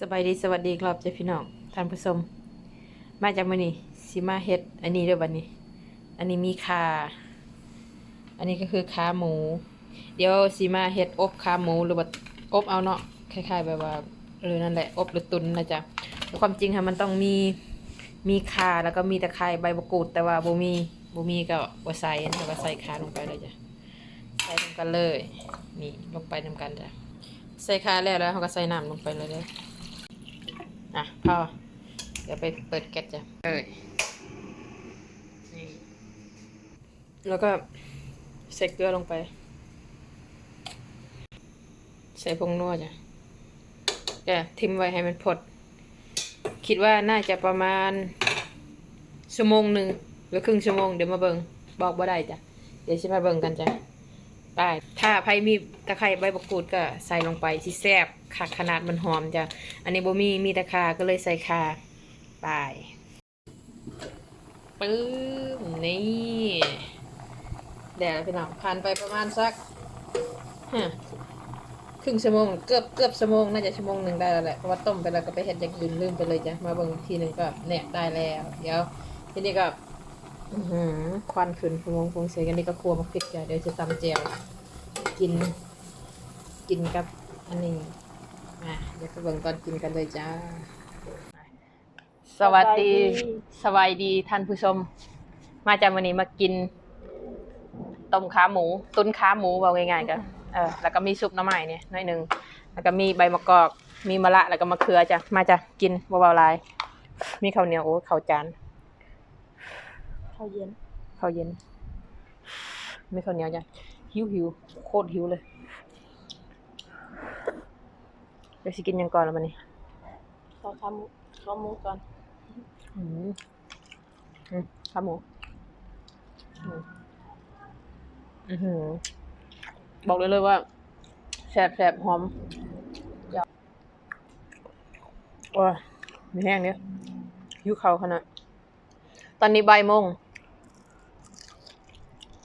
สบายดีสวัสดีครับเจ้าพี่น้องท่านผู้ชมมาจากมือนี้สิมาเฮ็ดอันนี้ด้อบัดนี้ อันนี้มีขาอันนี้ก็คือขาหมู เดี๋ยวสิมาเฮ็ดอบขาหมูหรือว่าอบเอาเนาะคล้ายๆแบบว่าเออนั่นแหละอบหรือตุนนะจ๊ะแต่ความจริงค่ะมันต้องมีมีขาแล้วก็มีตะไคร้ใบมะกรูดแต่ว่าบ่มีบ่มีก็บ่ใส่แต่ว่าใส่ขาลงไปเลยจ้ะใส่ลงกันเลย นี่ลงไปนำกันจ้ะใส่ขาแล้วแล้วเขาก็ใส่น้ำลงไปเลยเด้อ อะพอเดี๋ยวไปเปิดแก๊สจ้ะเอ้ยนี่แล้วก็ใส่เกลือลงไป ใส่ผงนัวจ้ะจะทิ้มไว้ให้มันพด คิดว่าน่าจะประมาณชั่วโมงหนึ่งหรือครึ่งชั่วโมงเดี๋ยวมาเบิงบอกบ่ได้จ้ะ เดี๋ยวชิมาเบิงกันจ้ะ ไปถ้าใครมีตะไคร้ใบมะกรูดก็ใส่ลงไปสิแซ่บคักขนาดมันหอมจ้ะ อันนี้บ่มีมีตะคาก็เลยใส่คาไปปื้มนี่เดี๋ยวพี่น้องผ่านไปประมาณสักฮะครึ่งชั่วโมงเกือบเกือบชั่วโมงน่าจะชั่วโมงหนึ่งได้แล้วแหละเพราะว่าต้มไปแล้วก็ไปเห็ดอย่างอื่นลืมไปเลยจ้ะมาเบิ่งทีหนึ่งก็เนี่ยได้แล้ว เดี๋ยวทีนี้ก็ ควันขึ้นฟงฟงเสียกันนี่ก็ครัวมาพริกจ้ะเดี๋ยวจะตำเจียวกิน กินกับอันนี้อะเดี๋ยวไปเบิ่งตอนกินกันเลยจ้า สวัสดีสวัสดีท่านผู้ชม มาจากวันนี้มากินต้มขาหมู ตุ้นขาหมูว่าง่ายๆกันเออแล้วก็มีซุปน้ำใหม่เนี่ยน้อยหนึ่งแล้วก็มีใบมะกอก มีมะระแล้วก็มะเขือจ้ะมาจ้ะกินเบาๆลาย มีข้าวเหนียวโอ้ข้าวจานาวเย็นข้าวเย็นมีข้าวเหนียวจ้ะหิวหิวโคตรหิวเลยเดี๋ยวสิกินหยังก่อนแล้วมันนี่ขอข้าวหมูข้าวหมูก่อนอืมอืมขาหมูอืมอือหือบอกเลยเลยว่าแสบแสบหอมอยากโอ้ยมีแห้งเนี่ยหิวเขาวขนาด ตอนนี้บ่ายโมง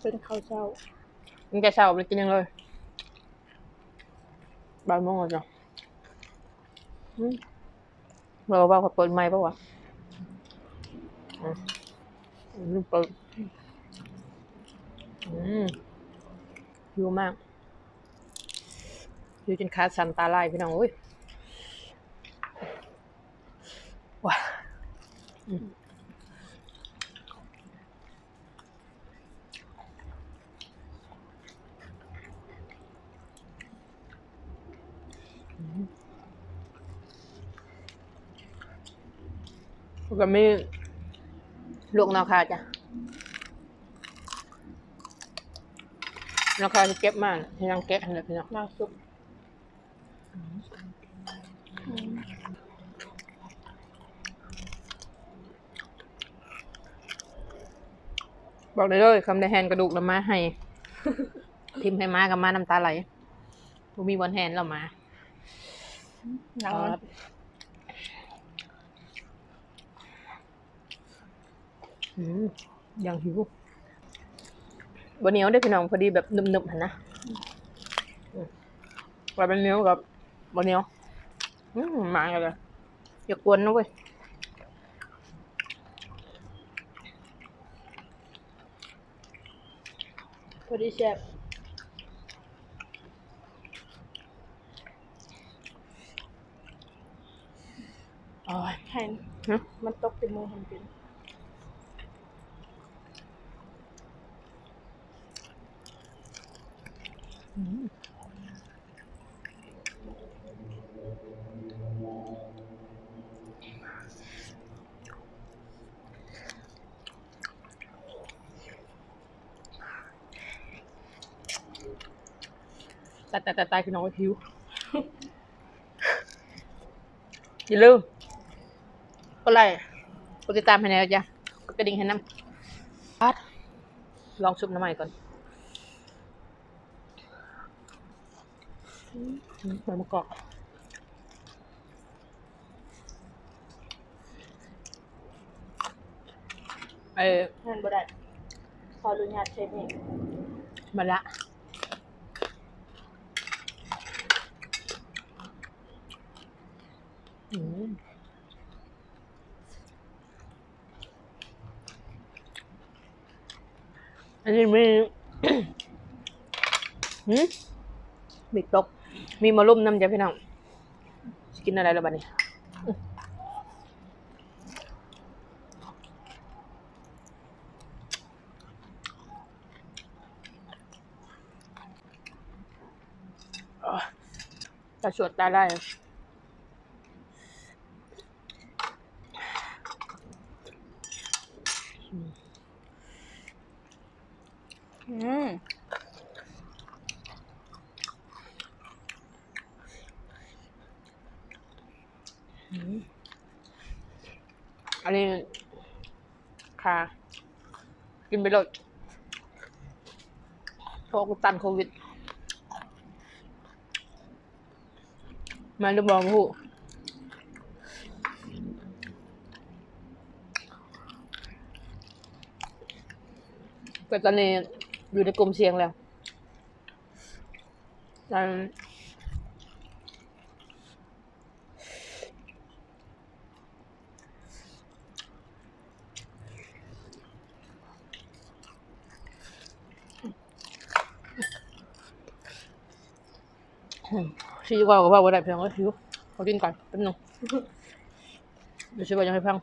เป็นข้าวเช้ามันจะเช้าไปกินยังเลยบ่ายโมงแล้วจ้ะอืมเราว่าเขาเปิดไมค์ปะวะอืมลืมเปิดอืมหิวมากหิวจนขาสั่นตาลายพี่น้องอุ้ยว้าอืมแล้ว ก็มีลวกนาคาจ้ะนาคาจะเก็บมากให้นางแกะให้เลยพี่น้องน้ำซุปบอกเลยเลยคำในแฮนกระดูกเรามาให้ ทิมให้มากับมาน้ำตาไหลบ่มีวันแฮนเรามาน้ำมั อืมยังหิวบะเหนียวได้อพี่น้องพอดีแบบหนึบๆหันนะอืมว่าเป็นเหนียวกับบะเหนียวอืมมากันเลยอย่ากวนนะเว้ยพอดีแซ่บโอ้ยให้ฮะมันตกเป็นมือคนเป็น แต่แต่แต่ตายพี่น้องหิวอย่าลืมกดไลค์กดติดตามให้หน่อยจ้ะกดกระดิ่งให้น้ำพัดลองซุปน้ำใหม่ก่อนอืม ใบมะกอกเออให้บ่ได้ขออนุญาตเชฟเองมาละอืมอันนี้มีหืมมีตก มีมาลุ่มน้ำจ้ะพี่น้องกินอะไรแล้วบัดนี้อื้ออะตาชวดตาได้อืม อันนี้ ค่ะ กินไปเลยเพราะตันโควิด มาดูบอลผู้แต่ตอนนี้อยู่ในกลุ่มเสี่ยงแล้วแล้ว ชีว่าก็ว่าว่าได้เพียงว่าหิวขากินก่อนแป๊บนึงเดี๋ยวช่วยบอกยังให้ฟัง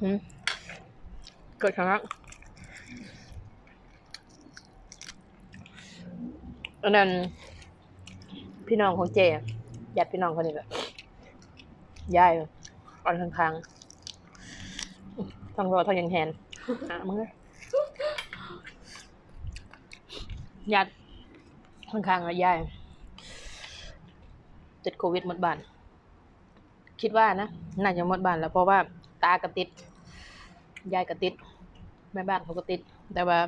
หืมเกิดครั้ง อันนั้น พี่น้องของเจอะญาติพี่น้องคนนี้แหละยายอ่อนข้างๆทั้งรอทั้งยังแฮนอะมึงเลยญาติข้างๆอะยายติดโควิดหมดบ้าน คิดว่านะน่าจะหมดบ้านแล้วเพราะว่าตากระติดยายกระติดแม่บ้านเขาก็ติด แต่ว่า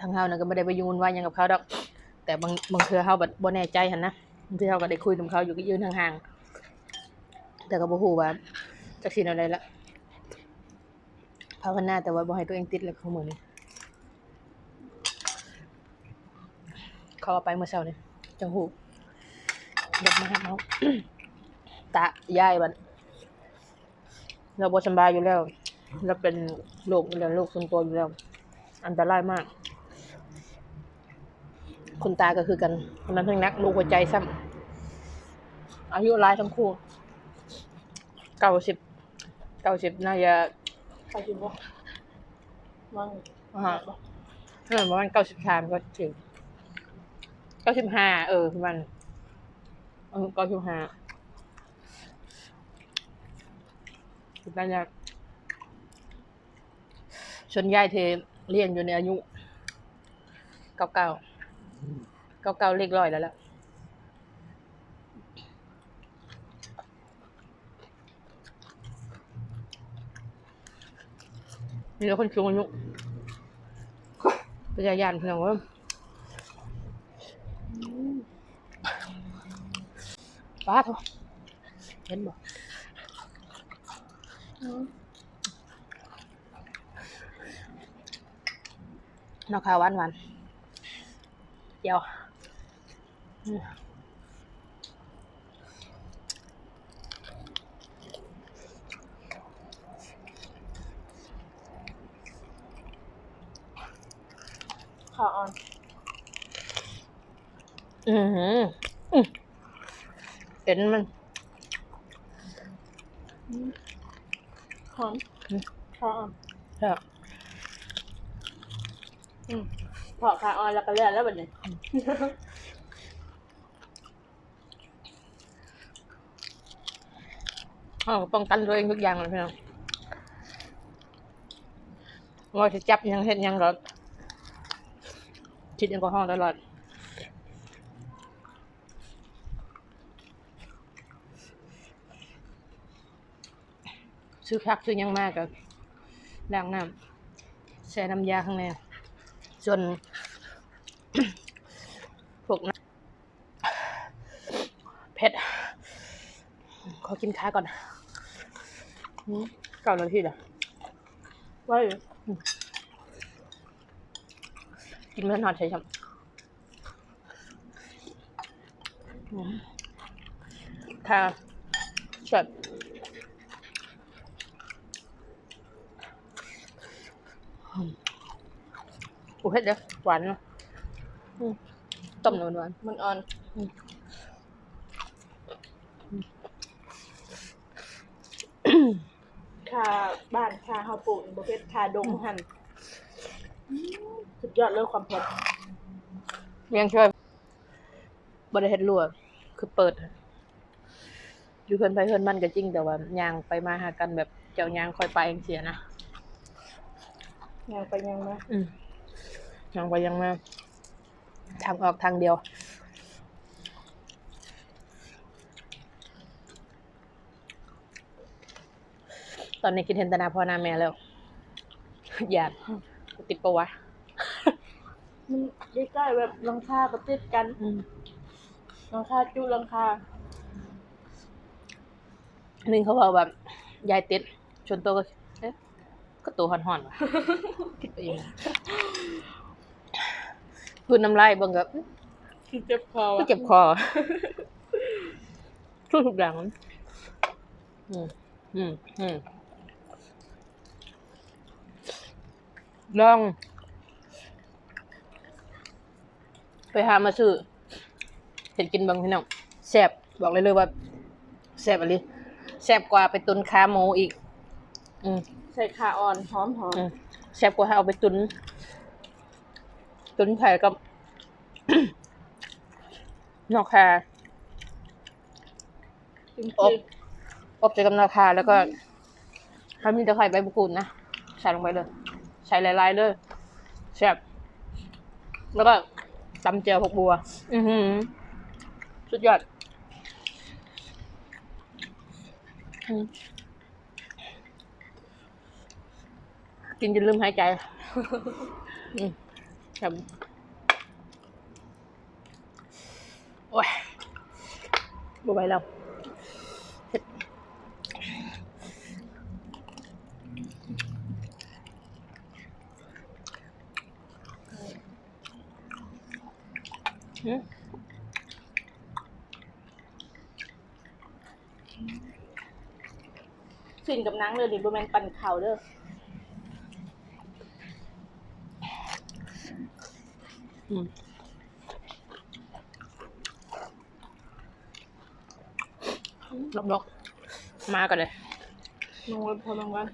ทางเฮานะก็ไม่ได้ไปยุ่งวุ่นวายยังกับเขาดอก แต่บางบางเทือเฮาแบบบ่แน่ใจหันนะบางเทื่อเฮาก็ได้คุยกับเขาอยู่ก็ยืนห่างๆแต่ก็บ่ฮู้ว่าจักสิเอาได้ละภาวนาแต่ว่าบ่ให้ตัวเองติดแล้วของมือนี้เขาเอาไปเมื่อเช้านี่จังฮู้เด็กมาหาเฮาตายายบัดเราบ่สบายอยู่แล้วเราเป็นโรคอยู่แล้วโรคส่วนตัวอยู่แล้ว อันตรายมาก คุณตาก็คือกันคนนั้นทั้งนักลูกหัวใจซ้ำอายุรายทั้งคู่เก้าสิบเก้าสิบน่าจะใครกินบ่มั่งอ่าถ้าประมาณเก้าสิบสามก็ถึงเก้าสิบห้าเออมันเก้าสิบห้าน่าจะชนยายเทเลี้ยงอยู่ในอายุเก้าเก้า เก้าเกาเลขร้อยแล้วล่ะมีแต่คนสูงอายุพยายามเพียงว่าป้าเถอเห็นบอกนอกข้าวหวานหวาน เดี๋ยวอืมข้าวอ่อน อือหืออืมเห็นมันหอมข้าวอ่อนใช่อืมพอข้าวอ่อนแล้วก็เลือดแล้วบัดนี้ อ๋อป้องกันตัวเองทุกอย่างเลยพี่น้องว่าจะจับยังเห็นยังก็ฉีดแอลกอฮอล์ตลอดซื้อคักซื้อยังมากกับล้างน้ำแช่น้ำยาข้างในส่วน วกนะเผ็ด ขอกินข้าวก่อนอืมเก้านาทีแล้วไว้กินไม่นอนใช่ไหมถ้าแบบโอ้เผ็ดเด้อหวานเนาะอืม ต้มหวานมันอ่อนคาบ้านคาเฮาปลูกนี่บ่เผ็ดคาดงหั่นสุดยอดเลยความเผ็ดๆเลี้ยงช่วยบริเฮ็ดรัวคือเปิด อยู่เพื่อนไปเพื่อนมันก็จริงแต่ว่ายางไปมาหากันแบบเจ้ายางคอยไปเองเสียนะยังไปยังมาอืมยังไปยังมา ทางออกทางเดียว ตอนนี้คิดเห็นแตหนาพ่อหน้าแม่แล้ว อยากติดปะวะ มันใกล้ๆแบบหลังคาก็ติดกันอืมหลังคาจุหลังคาหนึ่งเขาบอกแบบยายติดชนตัวก็เอ๊ะก็ตัวห่อนๆวะ คิดไปเองคืนน้ำลายเบิ่งกับคือเจ็บคอก็ว่ะเจ็บคอทุกทุกอย่างอืมอืมอืมลอง ไปหามาซื้อเห็นกินบางพี่น้องแซ่บบอกเลยเลยว่าแซ่บอะไรแซ่บกว่าไปตุนขาหมูอีก อืมใส่ขาอ่อนหอมหอมอืมแซ่บกว่าให้เอาไปตุนตุ นไผ่กับนอกคาจริงอบ อบใส่กับนอกคาแล้วก็ถ้ามีตะไคร้ใบมะกรูดนะใส่ลงไปเลย ใส่หลายๆเลยแซ่บแล้วก็ตำเจียวพกบัว อือหือ สุดยอดอืมกินจนลืมหายใจ อืมครับโอ้ยบไหวแล้วเผ็ดอืมสิ่งกับนังเลยดิบแมนปั่นเข่าเด้อ อืมลบๆมากันเลยลงไว้พอลงวัน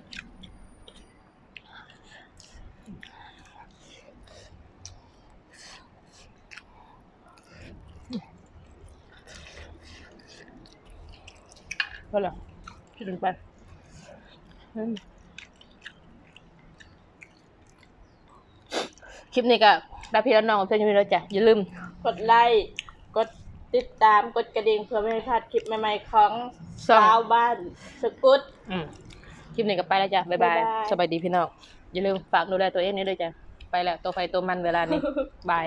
ก็แล้วคิดถึงไปอืมคลิปนี้ก็ รับพี่แล้วน้องเพื่อนอยังไม่รู้จ้ะอย่าลืม กดไลค์ กดติดตาม กดกระดิ่งเพื่อไม่ให้พลาดคลิปใหม่ๆของซ่อง สาวบ้านสกุต อืมคลิปนี้ก็ไปแล้วจ้ะบ๊ายบายบ๊ายบาย สบายดีพี่น้องอย่าลืมฝากดูแลตัวเองนี่ด้วยจ้ะไปแล้วตัวไฟตัวมันเวลานี้ บาย